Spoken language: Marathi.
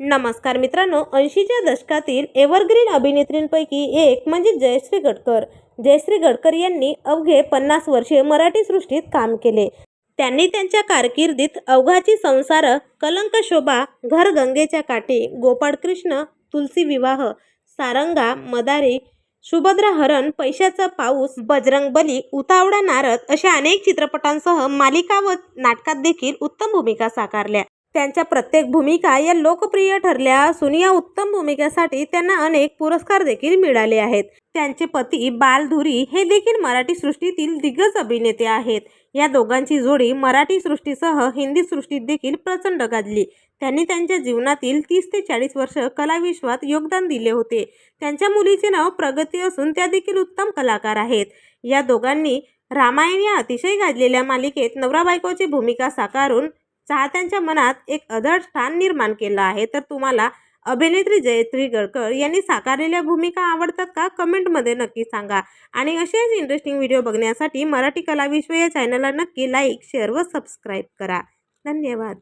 नमस्कार मित्रांनो ऐंशीच्या दशकातील एव्हरग्रीन अभिनेत्रींपैकी एक म्हणजे जयश्री गडकर. जयश्री गडकर यांनी अवघे पन्नास वर्षे मराठी सृष्टीत काम केले. त्यांनी त्यांच्या कारकिर्दीत अवघाची संसार कलंक शोभा घर गंगेच्या काठी गोपाळकृष्ण तुलसी विवाह सारंगा मदारी सुभद्रा हरण पैशाचा पाऊस बजरंग बली उतावळा नारद अशा अनेक चित्रपटांसह मालिका व नाटकात देखील उत्तम भूमिका साकारल्या. त्यांच्या प्रत्येक भूमिका या लोकप्रिय ठरल्या असून या उत्तम भूमिकेसाठी त्यांना अनेक पुरस्कार देखील मिळाले आहेत. त्यांचे पती बालधुरी हे देखील मराठी सृष्टीतील दिग्गज अभिनेते आहेत. या दोघांची जोडी मराठी सृष्टीसह हिंदी सृष्टीत देखील प्रचंड गाजली. त्यांनी त्यांच्या जीवनातील तीस ते चाळीस वर्ष कलाविश्वात योगदान दिले होते. त्यांच्या मुलीचे नाव प्रगती असून त्या देखील उत्तम कलाकार आहेत. या दोघांनी रामायण या अतिशय गाजलेल्या मालिकेत नवरा बायकोची भूमिका साकारून चाहत्यांच्या मनात एक अधड स्थान निर्माण केलं आहे. तर तुम्हाला अभिनेत्री जयश्री गडकर यांनी साकारलेल्या भूमिका आवडतात का? कमेंटमध्ये नक्की सांगा. आणि असेच इंटरेस्टिंग व्हिडिओ बघण्यासाठी मराठी कला विश्व या चॅनलला नक्की लाईक शेअर व सबस्क्राईब करा. धन्यवाद.